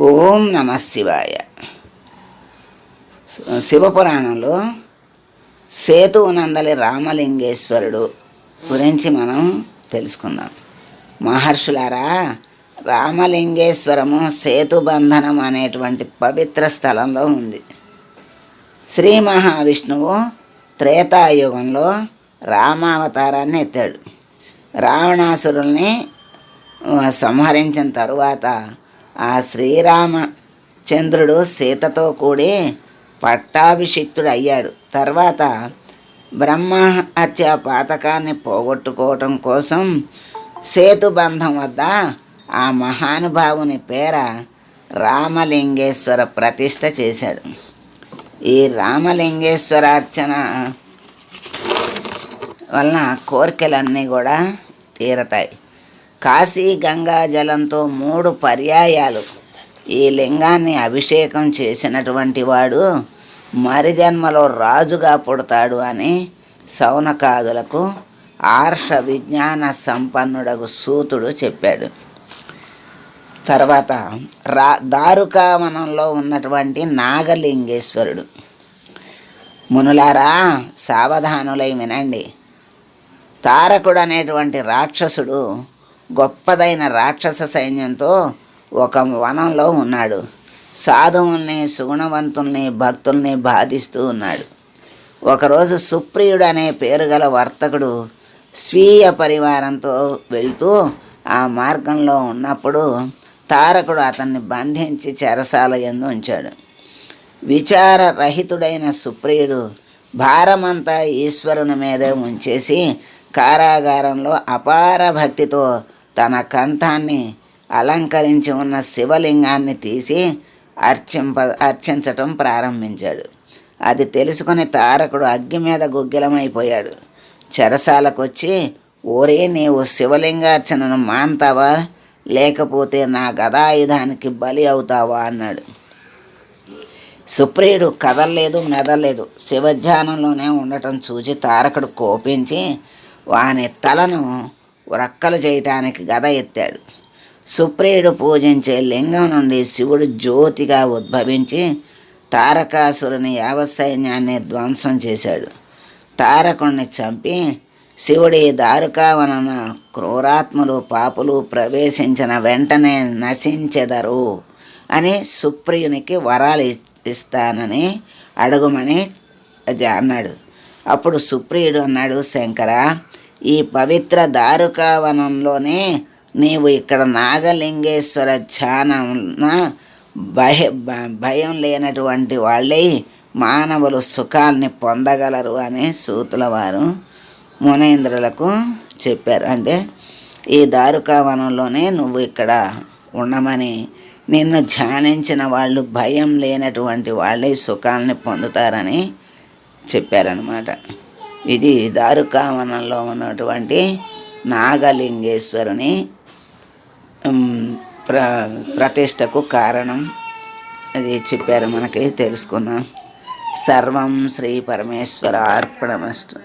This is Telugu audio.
ఓం నమ శివాయ. శివపురాణంలో సేతువునందలి రామలింగేశ్వరుడు గురించి మనం తెలుసుకుందాం. మహర్షులారా రామలింగేశ్వరము సేతుబంధనం అనేటువంటి పవిత్ర స్థలంలో ఉంది. శ్రీ మహావిష్ణువు త్రేతాయుగంలో రామావతారాన్ని ఎత్తాడు. రావణాసురుల్ని సంహరించిన తరువాత ఆ శ్రీరామ చంద్రుడు సీతతో కూడి పట్టాభిషిక్తుడు అయ్యాడు తర్వాత బ్రహ్మ హత్య పాతకాన్ని పోగొట్టుకోవటం కోసం సేతుబంధం వద్ద ఆ మహానుభావుని పేర రామలింగేశ్వర ప్రతిష్ట చేశాడు. ఈ రామలింగేశ్వర అర్చన వలన కోరికలన్నీ కూడా తీరతాయి. కాశీ గంగా జలంతో మూడు పర్యాయాలు. ఈ లింగాన్ని అభిషేకం చేసినటువంటి వాడు మరిజన్మలో రాజుగా పుడతాడు అని సౌనకాదులకు ఆర్ష విజ్ఞాన సంపన్నుడకు సూతుడు చెప్పాడు. తర్వాత రా దారుకావనంలో ఉన్నటువంటి నాగలింగేశ్వరుడు. మునులారా సావధానులై వినండి. తారకుడు అనేటువంటి రాక్షసుడు గొప్పదైన రాక్షస సైన్యంతో ఒక వనంలో ఉన్నాడు. సాధువుల్ని సుగుణవంతుల్ని భక్తుల్ని బాధిస్తూ ఉన్నాడు. ఒకరోజు సుప్రియుడు అనే పేరు గల వర్తకుడు స్వీయ పరివారంతో వెళ్తూ ఆ మార్గంలో ఉన్నప్పుడు తారకుడు అతన్ని బంధించి చెరసాల ఎందు ఉంచాడు. విచార రహితుడైన సుప్రియుడు భారమంతా ఈశ్వరుని మీదే ఉంచేసి కారాగారంలో అపార భక్తితో తన కంఠాన్ని అలంకరించి ఉన్న శివలింగాన్ని తీసి అర్చింప అర్చించటం ప్రారంభించాడు. అది తెలుసుకుని తారకుడు అగ్గి మీద గుగ్గిలమైపోయాడు. చెరసాలకొచ్చి ఓరే నీవు శివలింగార్చనను మాంతావా? లేకపోతే నా గదాయుధానికి బలి అవుతావా అన్నాడు. సుప్రియుడు కదలలేదు మెదలేదు శివధ్యానంలోనే ఉండటం చూసి తారకుడు కోపించి వాని తలను రక్కలు చేయటానికి గద ఎత్తాడు. సుప్రియుడు పూజించే లింగం నుండి శివుడు జ్యోతిగా ఉద్భవించి తారకాసురుని యావసైన్యాన్ని ధ్వంసం చేశాడు. తారకుణ్ణి చంపి శివుడి దారుకావనన క్రూరాత్మలు పాపులు ప్రవేశించిన వెంటనే నశించెదరు అని సుప్రియునికి వరాలు ఇస్తానని అడుగుమని అది అన్నాడు. అప్పుడు సుప్రియుడు అన్నాడు శంకర ఈ పవిత్ర దారుకావనంలోనే నీవు ఇక్కడ నాగలింగేశ్వర ధ్యానం భయ భయం లేనటువంటి వాళ్ళై మానవులు సుఖాల్ని పొందగలరు అని సూతుల వారు మునేంద్రులకు చెప్పారు. అంటే ఈ దారుకావనంలోనే నువ్వు ఇక్కడ ఉండమని నిన్ను ధ్యానించిన వాళ్ళు భయం లేనటువంటి వాళ్ళే సుఖాల్ని పొందుతారని చెప్పారనమాట ఇది దారుకావనంలో ఉన్నటువంటి నాగలింగేశ్వరుని ప్ర ప్రతిష్టకు కారణం. అది చెప్పారు మనకి తెలుసుకున్నాం. సర్వం శ్రీ పరమేశ్వర అర్పణమస్తు